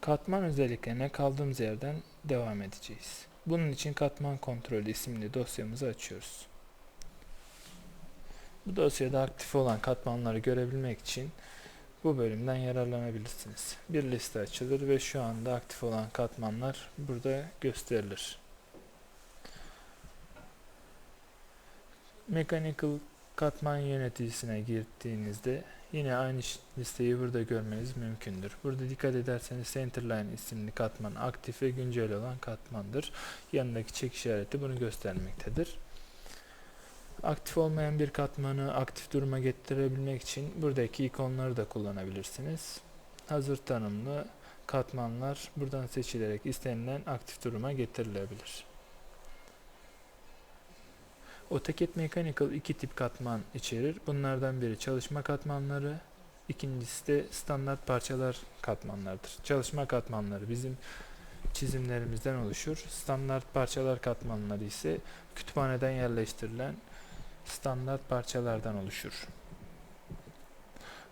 Katman özelliklerine kaldığımız yerden devam edeceğiz. Bunun için katman kontrolü isimli dosyamızı açıyoruz. Bu dosyada aktif olan katmanları görebilmek için bu bölümden yararlanabilirsiniz. Bir liste açılır ve şu anda aktif olan katmanlar burada gösterilir. Mechanical katman yöneticisine girdiğinizde yine aynı listeyi burada görmeniz mümkündür. Burada dikkat ederseniz Centerline isimli katman aktif ve güncel olan katmandır. Yanındaki çek işareti bunu göstermektedir. Aktif olmayan bir katmanı aktif duruma getirebilmek için buradaki ikonları da kullanabilirsiniz. Hazır tanımlı katmanlar buradan seçilerek istenilen aktif duruma getirilebilir. AutoCAD Mechanical iki tip katman içerir. Bunlardan biri çalışma katmanları, ikincisi de standart parçalar katmanlardır. Çalışma katmanları bizim çizimlerimizden oluşur. Standart parçalar katmanları ise kütüphaneden yerleştirilen standart parçalardan oluşur.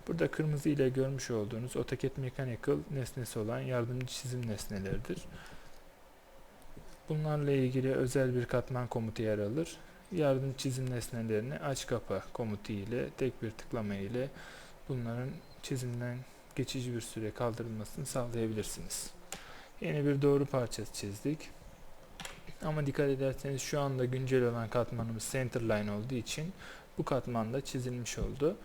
Burada kırmızı ile görmüş olduğunuz AutoCAD Mechanical nesnesi olan yardımcı çizim nesneleridir. Bunlarla ilgili özel bir katman komutu yer alır. Yardım çizim nesnelerini aç kapa komutu ile tek bir tıklama ile bunların çizimden geçici bir süre kaldırılmasını sağlayabilirsiniz. Yeni bir doğru parçası çizdik. Ama dikkat ederseniz şu anda güncel olan katmanımız centerline olduğu için bu katmanda çizilmiş oldu.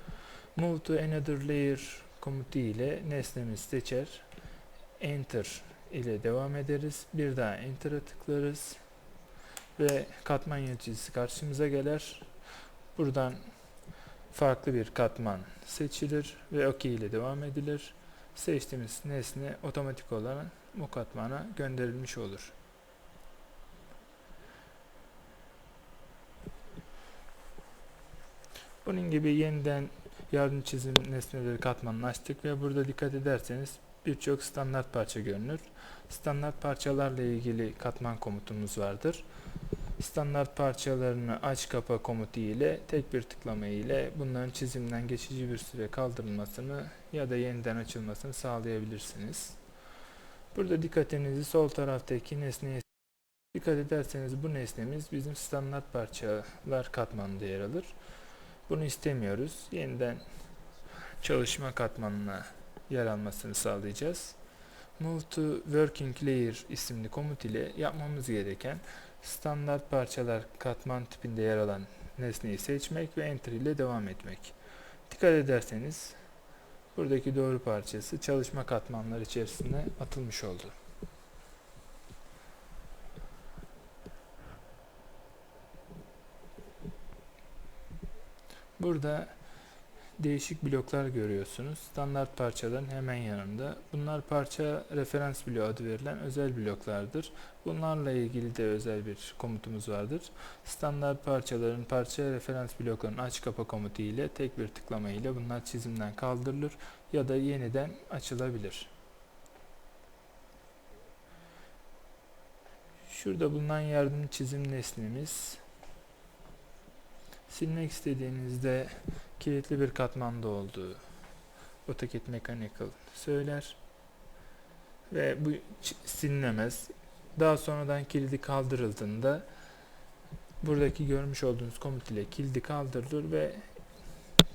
Move to another layer komutu ile nesnemizi seçer. Enter ile devam ederiz. Bir daha Enter'a tıklarız. Ve katman yöneticisi karşımıza gelir. Buradan farklı bir katman seçilir ve OK ile devam edilir. Seçtiğimiz nesne otomatik olarak bu katmana gönderilmiş olur. Bunun gibi yeniden yardım çizim nesneleri katmanını açtık ve burada dikkat ederseniz birçok standart parça görünür. Standart parçalarla ilgili katman komutumuz vardır. Standart parçalarını aç kapa komutu ile tek bir tıklama ile bunların çizimden geçici bir süre kaldırılmasını ya da yeniden açılmasını sağlayabilirsiniz. Burada dikkatinizi sol taraftaki nesneye dikkat ederseniz bu nesnemiz bizim standart parçalar katmanında yer alır. Bunu istemiyoruz. Yeniden çalışma katmanına yer almasını sağlayacağız. Move to Working Layer isimli komut ile yapmamız gereken standart parçalar katman tipinde yer alan nesneyi seçmek ve Enter ile devam etmek. Dikkat ederseniz buradaki doğru parçası çalışma katmanları içerisine atılmış oldu. Burada değişik bloklar görüyorsunuz. Standart parçaların hemen yanında. Bunlar parça referans bloğu adı verilen özel bloklardır. Bunlarla ilgili de özel bir komutumuz vardır. Standart parçaların parça referans bloklarının aç kapa komutu ile tek bir tıklama ile bunlar çizimden kaldırılır ya da yeniden açılabilir. Şurada bulunan yardım çizim nesnemiz silmek istediğinizde kilitli bir katmanda olduğu AutoCAD Mechanical söyler ve bu silinemez. Daha sonradan kilidi kaldırıldığında buradaki görmüş olduğunuz komut ile kilidi kaldırılır ve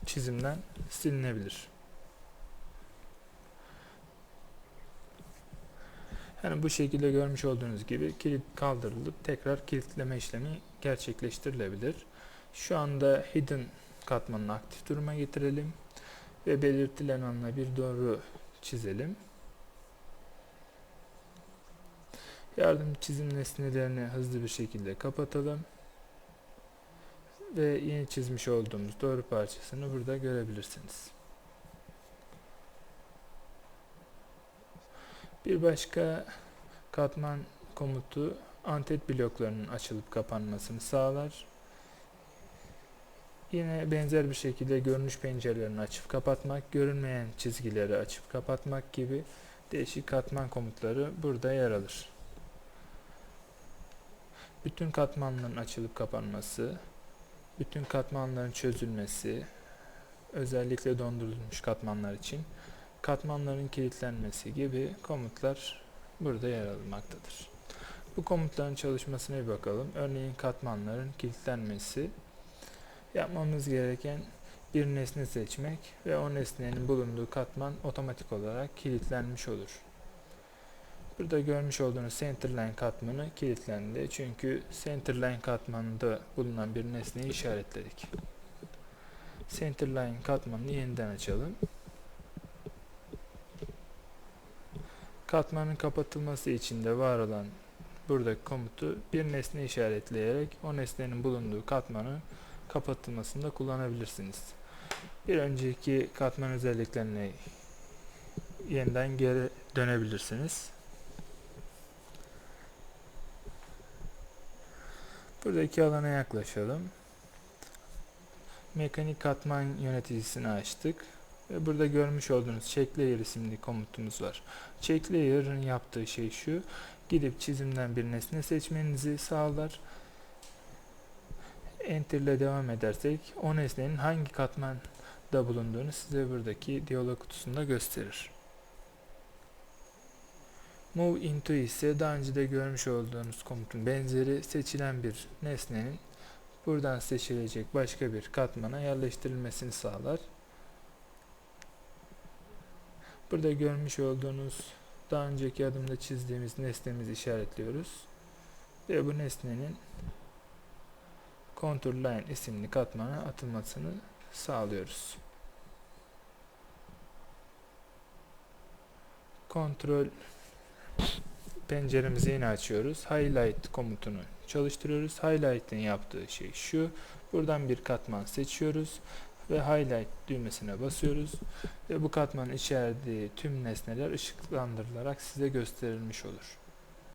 çizimden silinebilir. Yani bu şekilde görmüş olduğunuz gibi kilit kaldırılıp tekrar kilitleme işlemi gerçekleştirilebilir. Şu anda hidden katmanını aktif duruma getirelim ve belirtilen anla bir doğru çizelim. Yardım çizim nesnelerini hızlı bir şekilde kapatalım. Ve yeni çizmiş olduğumuz doğru parçasını burada görebilirsiniz. Bir başka katman komutu antet bloklarının açılıp kapanmasını sağlar. Yine benzer bir şekilde görünüş pencerelerini açıp kapatmak, görünmeyen çizgileri açıp kapatmak gibi değişik katman komutları burada yer alır. Bütün katmanların açılıp kapanması, bütün katmanların çözülmesi, özellikle dondurulmuş katmanlar için katmanların kilitlenmesi gibi komutlar burada yer almaktadır. Bu komutların çalışmasına bir bakalım. Örneğin katmanların kilitlenmesi. Yapmamız gereken bir nesne seçmek ve o nesnenin bulunduğu katman otomatik olarak kilitlenmiş olur. Burada görmüş olduğunuz centerline katmanı kilitlendi. Çünkü centerline katmanında bulunan bir nesneyi işaretledik. Centerline katmanını yeniden açalım. Katmanın kapatılması için de var olan buradaki komutu bir nesne işaretleyerek o nesnenin bulunduğu katmanı kapatılmasında kullanabilirsiniz. Bir önceki katman özelliklerine yeniden geri dönebilirsiniz. Buradaki alana yaklaşalım. Mekanik katman yöneticisini açtık. Ve burada görmüş olduğunuz check layer isimli komutumuz var. Check layer'ın yaptığı şey şu. Gidip çizimden bir nesne seçmenizi sağlar. Enter ile devam edersek o nesnenin hangi katmanda bulunduğunu size buradaki diyalog kutusunda gösterir. Move into ise daha önce de görmüş olduğunuz komutun benzeri seçilen bir nesnenin buradan seçilecek başka bir katmana yerleştirilmesini sağlar. Burada görmüş olduğunuz daha önceki adımda çizdiğimiz nesnemizi işaretliyoruz. Ve bu nesnenin contour line isimli katmana atılmasını sağlıyoruz. Kontrol penceremizi yine açıyoruz. Highlight komutunu çalıştırıyoruz. Highlight'in yaptığı şey şu. Buradan bir katman seçiyoruz ve highlight düğmesine basıyoruz ve bu katmanın içerdiği tüm nesneler ışıklandırılarak size gösterilmiş olur.